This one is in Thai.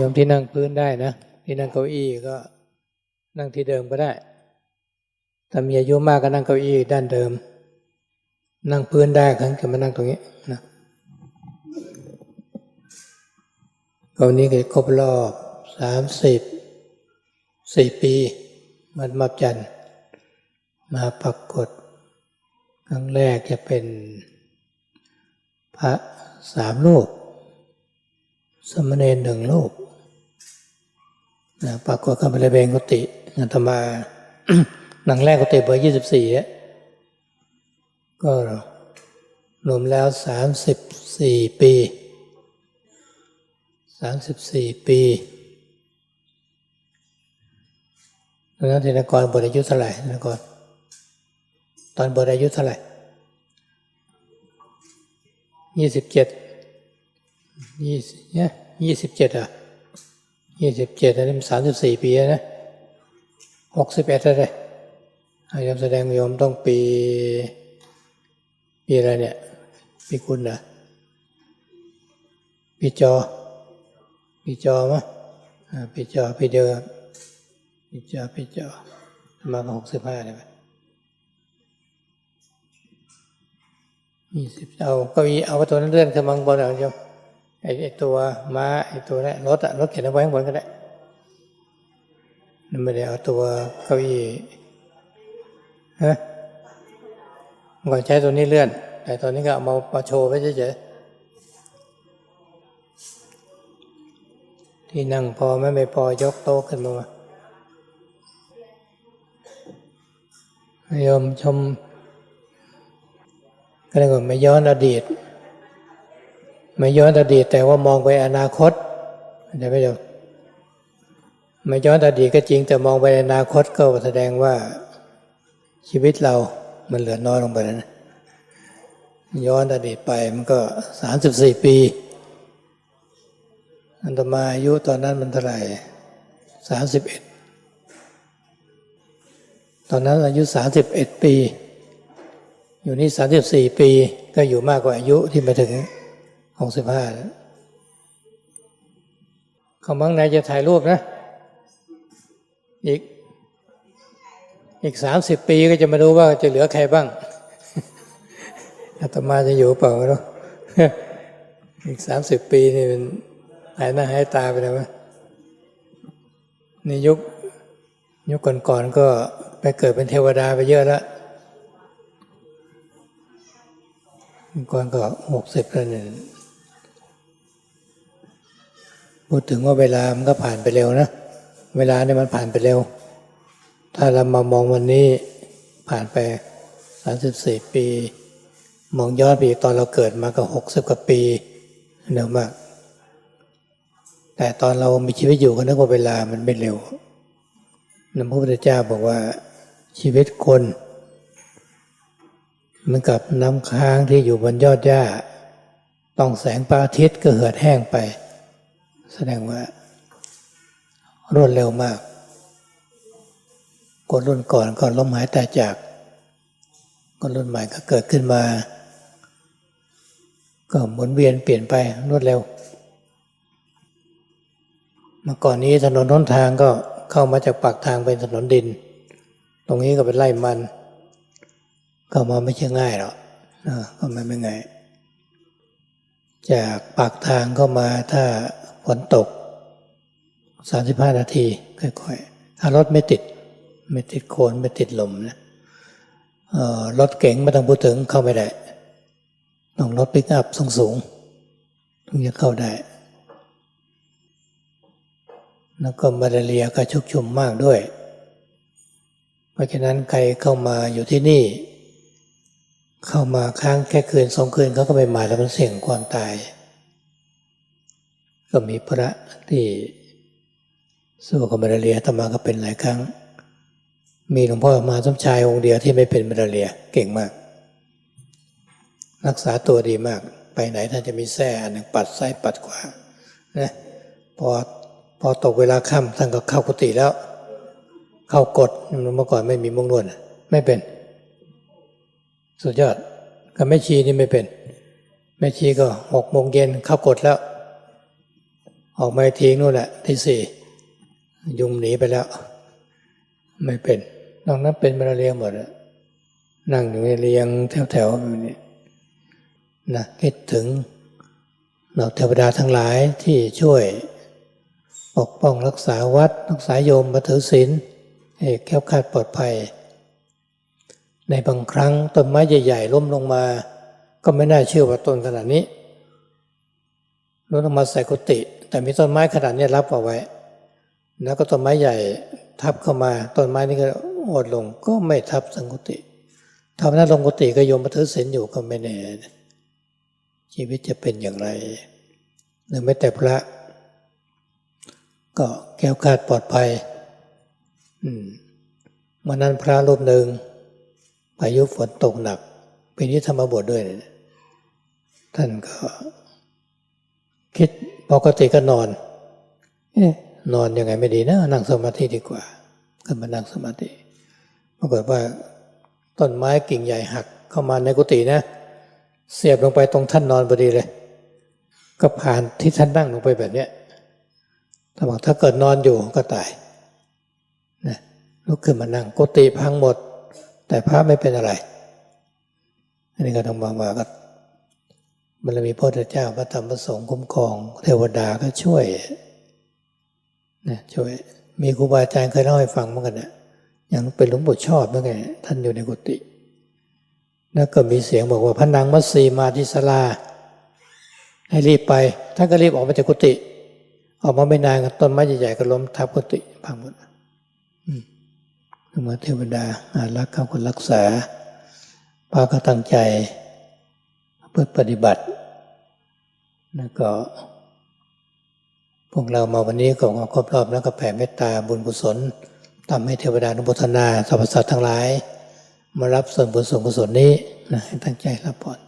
โยมที่นั่งพื้นได้นะที่นั่งเก้าอี้ก็นั่งที่เดิมก็ได้ถ้ามีอายุมากก็นั่งเก้าอี้ด้านเดิม นั่งพื้นได้ครั้งจะมานั่งตรงนี้นะก็วันนี้ก็ครบรอบสามสิบสี่ปี มันมับจันทร์มาปรากฏ ครั้งแรกจะเป็นพระสามรูป สมณเณรหนึ่งรูปนะปรากฏกันบริเวณกุฏิอาตมาหนังแรกกุฏิเบอร์ยี่สิบสี่ก็รวมแล้วสามสิบสี่ปีสามสิบสี่ปีตอนนั้นธนกรบทอายุเท่าไหร่ธนกรตอนบทอายุเท่าไหร่ยี่สิบเจ็ด ยี่สิบเนี่ยยี่สิบเจ็ดอะยี่สิบเจ็ดอันนี้มันสามสิบสี่ปีนะหกสิบเอ็ดอะไรอาโยมแสดงโยมต้องปี ปีอะไรเนี่ย ปีคุณนะปีจอ ปีจอมะปีจอปีเดียวปีจอปีจอมาหกสิบห้าเลยไหมยี่สิบเอาเก้าอี้เอาประตูนั้นเลื่อนขึ้นมาข้างบนเอาโยม ไอ้ไอ้ตัวม้าไอ้ตัวนั้นรถอะรถเข็นเอาไว้ข้างบนก็ได้นั่นไม่ได้เอาตัวเก้าอี้ฮะก่อนใช้ตัวนี้เลื่อน แต่ตอนนี้ก็เอามามาโชว์ไว้เฉยๆที่นั่งพอไม่ไม่พอยกโต๊ะขึ้นมาโยมชมก็เรียว่าไม่ย้อนอดีต ไม่ย้อนอดีตแต่ว่ามองไปอนาคตเดี๋ยวไม่เดี๋ยวไม่ย้อนอดีตก็จริงแต่มองไปอนาคตก็แสดงว่าชีวิตเรามันเหลือน้อยลงไปแล้วนะย้อนอดีตไปมันก็สามสิบสี่ปีอันตมาอายุตอนนั้นมันเท่าไหร่สามสิบเอ็ดตอนนั้นอายุสามสิบเอ็ดปี อยู่นี่สามสิบสี่ปีก็อยู่มากกว่าอายุที่มาถึง หกสิบห้าเขาบางในจะถ่ายรูปนะ อีก อีกสามสิบปีก็จะมาดูว่าจะเหลือใครบ้างอาตมาจะอยู่เปล่าไม่รู้อีกสามสิบปีนี่มันหายหน้าหายตาไปแล้วมั้ยในยุคยุคก่อนๆก็ไปเกิดเป็นเทวดาไปเยอะแล้วก่อนก็หกสิบแล้วเนี่ย พูดถึงว่าเวลามันก็ผ่านไปเร็วนะ เวลาเนี่ยมันผ่านไปเร็ว ถ้าเรามามองวันนี้ผ่านไปสามสิบสี่ปี มองย้อนไปตอนเราเกิดมาก็หกสิบกว่าปีเร็วมาก แต่ตอนเรามีชีวิตอยู่ก็นึกว่าเวลามันไม่เร็วนัพระพุทธเจ้าบอกว่าชีวิตคนมือนกับน้ำค้างที่อยู่บนยอดหญ้า ต้องแสงพระอาทิตย์ก็เหือดแห้งไป แสดงว่ารวดเร็วมากคนรุ่นก่อนก็ล้มหายตายจากคนรุ่นใหม่ก็เกิดขึ้นมา ก็หมุนเวียนเปลี่ยนไปรวดเร็ว เมื่อก่อนนี้ถนนท้นทางก็เข้ามาจากปากทางเป็นถนนดิน ตรงนี้ก็เป็นไร่มัน ก็มาไม่ใช่ง่ายหรอกก็ไม่ไม่ง่ายจากปากทางเข้ามาถ้า ฝนตกสามสิบห้านาที ค่อยๆ ถ้ารถไม่ติด ไม่ติดโคลนไม่ติดลมนะรถเก๋งไม่ต้องพูดถึงเข้าไม่ได้ต้องรถปิกอัพสูงสูงถึงจะเข้าได้ แล้วก็มาลาเรียก็ชุกชุมมากด้วย เพราะฉะนั้นใครเข้ามาอยู่ที่นี่ เข้ามาค้างแค่คืนสองคืนเขาก็ไม่มายแล้วมันเสี่ยงความตาย ก็มีพระที่สู้กับมาลาเรียธรรมาก็เป็นหลายครั้ง มีหลวงพ่อมาสมชายองค์เดียวที่ไม่เป็นมาลาเรียเก่งมาก รักษาตัวดีมาก ไปไหนท่านจะมีแส้อันหนึ่งปัดซ้ายปัดขวานะพอพอตกเวลาค่ำท่านก็เข้ากุฏิแล้ว เข้ากดเมื่อก่อนไม่มีมุ้งนวดไม่เป็น สุดยอดกับแม่ชีนี่ไม่เป็นแม่ชีก็หกโมงเย็นเข้ากดแล้ว ออกมาอีกทีนู่นแหละ ที่สี่ยุงหนีไปแล้ว ไม่เป็นนอกนั้นเป็นมาเรียหมดนั่งอยู่ในเรียงแถวๆแบบนี้นะคิดถึงเราเทวดาทั้งหลายที่ช่วยปกป้องรักษาวัด รักษาโยมมาถือศีลให้แค้วคาดปลอดภัย ในบางครั้งต้นไม้ใหญ่ๆล้มลงมา ก็ไม่น่าเชื่อว่าต้นขนาดนี้ล้มลงมาใส่กุฏิ แต่มีต้นไม้ขนาดนี้รับเอาไว้ แล้วก็ต้นไม้ใหญ่ทับเข้ามา ต้นไม้นี้ก็อดลงก็ไม่ทับสังกุฏิทำนั้นลงกุฏิก็โยมมาถือศีลอยู่ก็ไม่แน่ชีวิตจะเป็นอย่างไร หรือไม่แต่พระ ก็แก้วคาดปลอดภัย อืมวันนั้นพระรูปหนึ่งพายุฝนตกหนักปีนี้ธรรมบวชด้วย ท่านก็คิด ปกติก็นอน เอ๊ะนอนยังไงไม่ดีนะนั่งสมาธิดีกว่าขึ้นมานั่งสมาธิปรากฏว่าต้นไม้กิ่งใหญ่หักเข้ามาในกุฏินะ เสียบลงไปตรงท่านนอนพอดีเลย ก็ผ่านที่ท่านนั่งลงไปแบบเนี้ยถ้าบอกถ้าเกิดนอนอยู่ก็ตายนะลุกขึ้นมานั่งกุฏิพังหมด แต่พระไม่เป็นอะไรอันนี้ก็ต้องบอกว่าก็ มันมีพระพุทธเจ้าพระธรรมพระสงฆ์คุ้มครอง เทวดาก็ช่วยนะช่วย มีครูบาอาจารย์เคยเล่าให้ฟังเหมือนกันนะอย่างเป็นหลวงปู่ชอบเมื่อไงท่านอยู่ในกุฏิแล้วก็มีเสียงบอกว่าพระนางมัตสีมาที่ศาลา ให้รีบไป ท่านก็รีบออกมาจากกุฏิออกมาไม่นานต้นไม้ใหญ่ๆก็ล้มทับกุฏิพังหมดอืมเมื่อเทวดาอารักษ์เขาคนรักษาพระก็ตั้งใจ เพื่อปฏิบัติ แล้วก็ พวกเรามาวันนี้ก็ครบรอบแล้วก็แผ่เมตตาบุญกุศลทำให้เทวดานุโมทนาสรรพสัตว์ทั้งหลาย มารับส่วนบุญส่วนกุศลนี้นะให้ตั้งใจรับพร